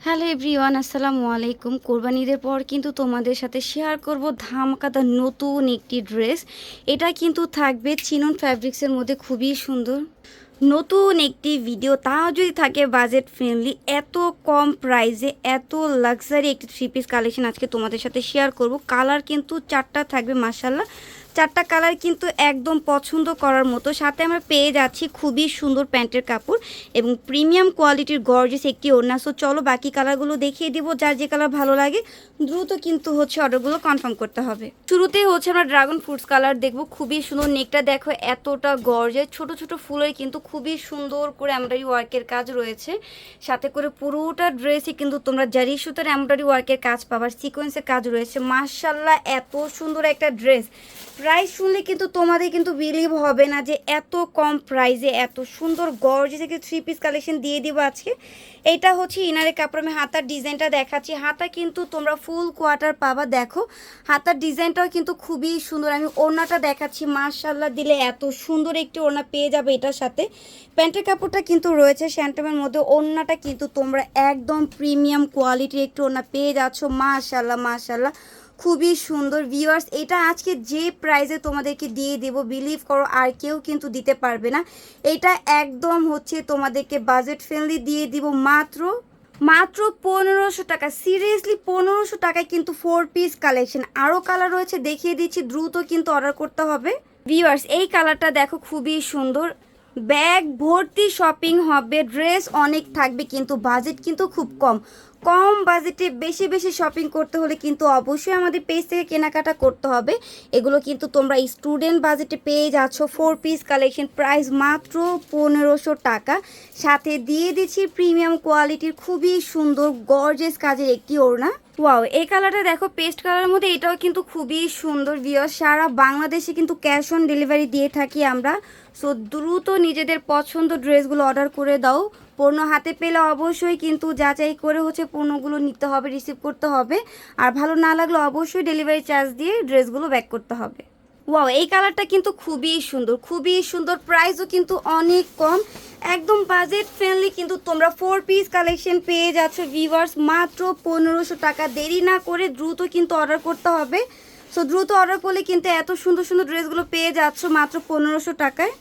Hello everyone, আসসালামু আলাইকুম। কোরবানি ঈদের পর কিন্তু তোমাদের সাথে শেয়ার করব ধামাকাদার নতুন একটি ড্রেস এটা কিন্তু থাকবে চিনন ফ্যাব্রিক্সের মধ্যে, খুবই সুন্দর। নতুন একটি ভিডিও তাও যদি থাকে বাজেট ফ্রেন্ডলি এত কম প্রাইসে এত লাক্সারি একটি থ্রি পিস কালেকশন আজকে তোমাদের সাথে শেয়ার করব। কালার কিন্তু চারটা থাকবে মাসাল্লাহ চারটা কালার কিন্তু একদম পছন্দ করার মতো। সাথে আমরা পেয়ে যাচ্ছি খুবই সুন্দর প্যান্টের কাপড় এবং প্রিমিয়াম কোয়ালিটির গর্জেস একটি ওড়না। সো চলো বাকি কালারগুলো দেখিয়ে দিব, যার যে কালার ভালো লাগে। দ্রুত কিন্তু হচ্ছে অর্ডারগুলো কনফার্ম করতে হবে। শুরুতেই হচ্ছে আমরা ড্রাগন ফ্রুটস কালার দেখব। খুবই সুন্দর নেকটা দেখো, এতটা গর্জেস ছোট ছোট ফুলের কিন্তু খুবই সুন্দর করে এমব্রয়ডারি ওয়ার্কের কাজ রয়েছে। সাথে করে পুরোটা ড্রেসে কিন্তু তোমরা জারি সুতার এমব্রয়ডারি ওয়ার্কের কাজ পাবার সিকোয়েন্সের কাজ রয়েছে। মার্শাল্লাহ এত সুন্দর একটা ড্রেস প্রাইস শুনলে কিন্তু তোমাদের কিন্তু বিলিভ হবে না যে এত কম প্রাইসে এত সুন্দর গর্জে থেকে থ্রি পিস কালেকশন দিয়ে দিব আজকে। এইটা হচ্ছে ইনারের কাপড় আমি হাতার ডিজাইনটা দেখাচ্ছি। হাতা কিন্তু তোমরা ফুল কোয়ার্টার পাবা, দেখো। হাতার ডিজাইনটাও কিন্তু খুবই সুন্দর। আমি ওড়নাটা দেখাচ্ছি। মার্শাল্লাহ দিলে এত সুন্দর একটি ওড়না পেয়ে যাবে এটার সাথে। প্যান্টের কাপড়টা কিন্তু রয়েছে স্যান্টমের মধ্যে। ওড়নাটা কিন্তু তোমরা একদম প্রিমিয়াম কোয়ালিটির একটু ওড়না পেয়ে যাচ্ছ। মার্শাল্লাহ মার্শাল্লাহ খুবই সুন্দর ভিউয়ার্স এটা আজকে যে প্রাইসে তোমাদেরকে দিয়ে দেব বিলিভ করো, আর কেউ কিন্তু দিতে পারবে না। এটা একদম হচ্ছে তোমাদেরকে বাজেট ফ্রেন্ডলি দিয়ে দিব মাত্র মাত্র পনেরোশো টাকা। সিরিয়াসলি পনেরোশো টাকায় কিন্তু ফোর পিস কালেকশন আরও কালার রয়েছে, দেখিয়ে দিচ্ছি, দ্রুত কিন্তু অর্ডার করতে হবে। ভিউয়ার্স এই কালারটা দেখো, খুবই সুন্দর। ব্যাগ ভর্তি শপিং হবে ড্রেস অনেক থাকবে, কিন্তু বাজেট কিন্তু খুব কম। কম বাজেটে বেশি বেশি শপিং করতে হলে কিন্তু অবশ্যই আমাদের পেজ থেকে কেনাকাটা করতে হবে। এগুলো কিন্তু তোমরা স্টুডেন্ট বাজেটে পেয়ে যাচ্ছ। ফোর পিস কালেকশন প্রাইস মাত্র পনেরোশো টাকা। সাথে দিয়ে দিচ্ছি প্রিমিয়াম কোয়ালিটির খুবই সুন্দর গর্জেস কাজের একটি ওড়না। ওয়াও এই কালারটা দেখো পেস্ট কালারের মধ্যে এটাও কিন্তু খুবই সুন্দর ভিও সারা বাংলাদেশে কিন্তু ক্যাশ অন ডেলিভারি দিয়ে থাকি আমরা। সো দ্রুত নিজেদের পছন্দ ড্রেসগুলো অর্ডার করে দাও। পণ্য হাতে পেলে অবশ্যই কিন্তু যাচাই করে হচ্ছে পণ্যগুলো নিতে হবে রিসিভ করতে হবে। আর ভালো না লাগলে অবশ্যই ডেলিভারি চার্জ দিয়ে ড্রেসগুলো ব্যাক করতে হবে। ওয়াও এই কালারটা কিন্তু খুবই সুন্দর খুবই সুন্দর। প্রাইসও কিন্তু অনেক কম, একদম বাজেট ফ্রেন্ডলি কিন্তু তোমরা ফোর পিস কালেকশন পেয়ে যাচ্ছ ভিভার্স মাত্র পনেরোশো টাকা। দেরি না করে দ্রুত কিন্তু অর্ডার করতে হবে। সো দ্রুত অর্ডার করলে কিন্তু এত সুন্দর সুন্দর ড্রেসগুলো পেয়ে যাচ্ছ মাত্র পনেরোশো টাকায়।